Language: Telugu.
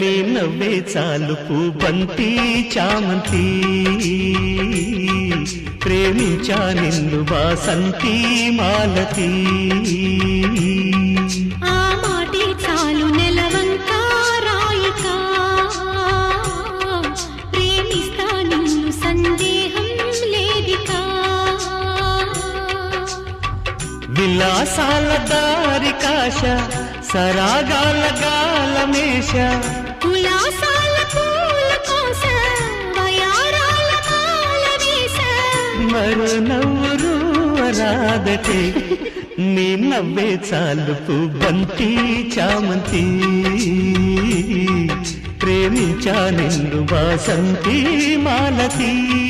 నవ్వే చాలు బంతి చామంతి. ప్రేమించా నిన్ను వాసంతి మాలతి. ఆ మాటే చాలు నెలవంక రాయక. ప్రేమిస్తా నిన్ను సందేహం లేదికా. విలాసాల దారి కాశ సరాగాల గాలమేష మరో నవ్వురు రాదటే నీ నవ్వే చాలు బంతి చామంతి. ప్రేమించా నిన్ను వాసంతి మాలతీ.